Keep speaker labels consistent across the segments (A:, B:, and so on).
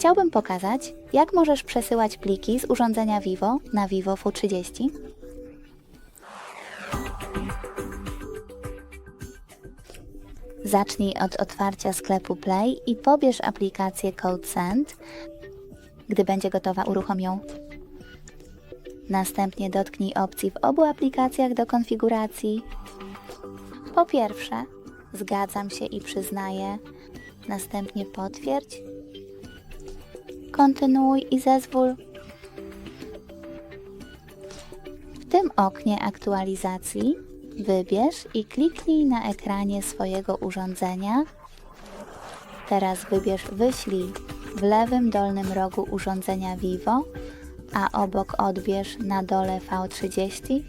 A: chciałbym pokazać, jak możesz przesyłać pliki z urządzenia Vivo na Vivo V30. Zacznij od otwarcia sklepu Play i pobierz aplikację Code Send. Gdy będzie gotowa, uruchom ją. Następnie dotknij opcji w obu aplikacjach do konfiguracji. Po pierwsze, zgadzam się i przyznaję. Następnie potwierdź. Kontynuuj i zezwól. W tym oknie aktualizacji wybierz i kliknij na ekranie swojego urządzenia. Teraz wybierz Wyślij w lewym dolnym rogu urządzenia Vivo, a obok odbierz na dole V30.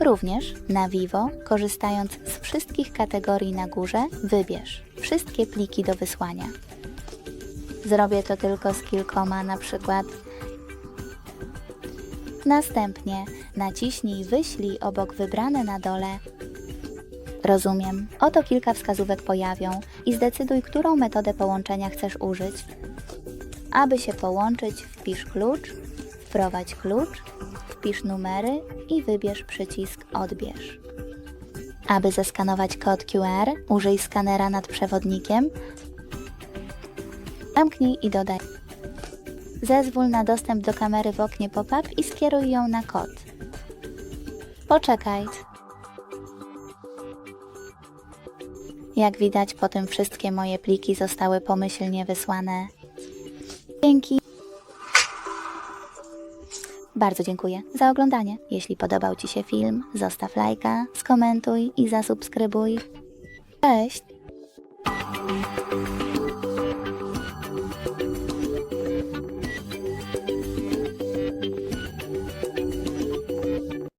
A: Również na Vivo, korzystając z wszystkich kategorii na górze, wybierz wszystkie pliki do wysłania. Zrobię to tylko z kilkoma, na przykład Następnie naciśnij Wyślij obok wybrane na dole. Rozumiem. Oto kilka wskazówek pojawią i zdecyduj, którą metodę połączenia chcesz użyć. Aby się połączyć, wpisz klucz, wprowadź klucz, wpisz numery i wybierz przycisk Odbierz. Aby zeskanować kod QR, użyj skanera nad przewodnikiem. Zamknij i dodaj. Zezwól na dostęp do kamery w oknie pop-up i skieruj ją na kod. Poczekaj. Jak widać, po tym wszystkie moje pliki zostały pomyślnie wysłane. Dzięki. Bardzo dziękuję za oglądanie. Jeśli podobał Ci się film, zostaw lajka, skomentuj i zasubskrybuj. Cześć!